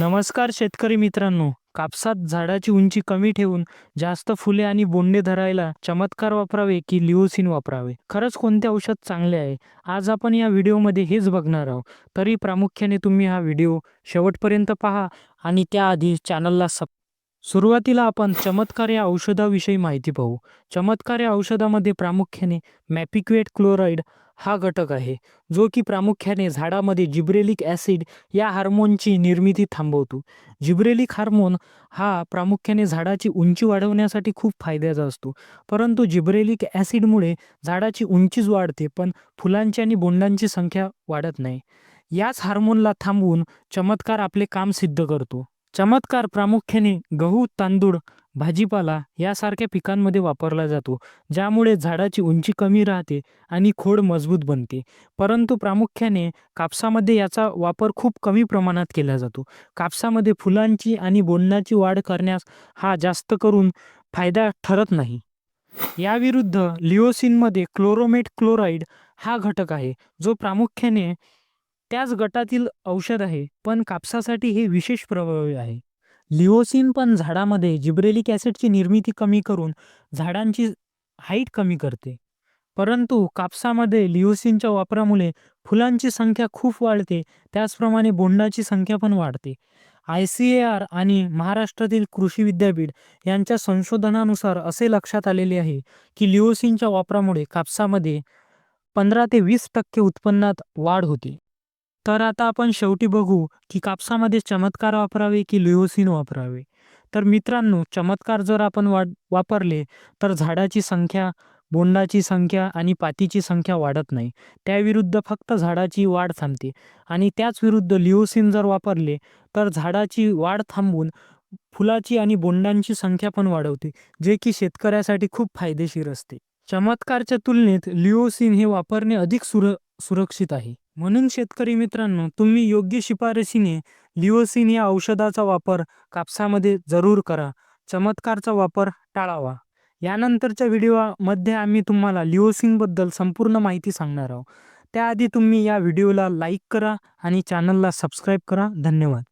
नमस्कार शेतकरी मित्रांनो. कापसात झाडाची उंची कमी ठेवून जास्त फुले आणि बोंडे धरायला चमत्कार वापरावे की लिओसिन वापरावे? खरंच कोणते औषध चांगले आहे? आज आपण या व्हिडिओमध्ये हेच बघणार आहोत. तरी प्रामुख्याने तुम्ही हा व्हिडिओ शेवटपर्यंत पहा आणि त्याआधी चॅनलला सब सुरुवातीला आपण चमत्कार या औषधाविषयी माहिती पाहू. चमत्कार या औषधामध्ये प्रामुख्याने मॅपिक्वेट क्लोराईड हा घटक आहे जो की प्रामुख्याने झाडामध्ये जिब्रेलिक ॲसिड या हार्मोनची निर्मिती थांबवतो. जिब्रेलिक हार्मोन हा प्रामुख्याने झाडाची उंची वाढवण्यासाठी खूप फायद्याचा असतो परंतु जिब्रेलिक ॲसिडमुळे झाडाची उंचीच वाढते पण फुलांची आणि बोंडांची संख्या वाढत नाही. याच हार्मोनला थांबवून चमत्कार आपले काम सिद्ध करतो. चमत्कार प्रामुख्याने गहू तांदूळ भाजीपाला यासारख्या पिकांमध्ये वापरला जातो ज्यामुळे झाडाची उंची कमी राहते आणि खोड मजबूत बनते. परंतु प्रामुख्याने कापसामध्ये याचा वापर खूप कमी प्रमाणात केला जातो. कापसामध्ये फुलांची आणि बोंडाची वाढ करण्यास हा जास्त करून फायदा ठरत नाही. याविरुद्ध लिओसिनमध्ये क्लोरोमेट क्लोराईड हा घटक आहे जो प्रामुख्याने त्याच गटातील औषध आहे पण कापसासाठी हे विशेष प्रभावी आहे. लिओसिन पण झाडामध्ये जिब्रेलिक ॲसिडची निर्मिती कमी करून झाडांची हाईट कमी करते. परंतु कापसामध्ये लिओसिनच्या वापरामुळे फुलांची संख्या खूप वाढते त्याचप्रमाणे बोंडाची संख्या पण वाढते. आय सी ए आर आणि महाराष्ट्रातील कृषी विद्यापीठ यांच्या संशोधनानुसार असे लक्षात आलेले आहे की लिओसिनच्या वापरामुळे कापसामध्ये पंधरा ते वीस टक्के उत्पन्नात वाढ होते. तर आता आपण शेवटी बघू की कापसामध्ये चमत्कार वापरावे की लिओसिन वापरावे. तर मित्रांनो चमत्कार जर आपण वा वापरले तर झाडाची संख्या बोंडाची संख्या आणि पातीची संख्या वाढत नाही. त्याविरुद्ध फक्त झाडाची वाढ थांबते. आणि त्याच विरुद्ध लिओसिन जर वापरले तर झाडाची वाढ थांबवून फुलाची आणि बोंडांची संख्या पण वाढवते जे की शेतकऱ्यासाठी खूप फायदेशीर असते. चमत्कारच्या तुलनेत लिओसिन हे वापरणे अधिक सुर सुरक्षित आहे. म्हणून शेतकरी मित्रांनो तुम्ही योग्य शिफारसीने लिओसिन या औषधाचा वापर कापसामध्ये जरूर करा. चमत्कारचा वापर टाळावा. यानंतरच्या व्हिडिओमध्ये आम्ही तुम्हाला लिओसिनबद्दल संपूर्ण माहिती सांगणार आहोत. त्याआधी तुम्ही या व्हिडिओला लाईक करा आणि चॅनलला सबस्क्राईब करा. धन्यवाद.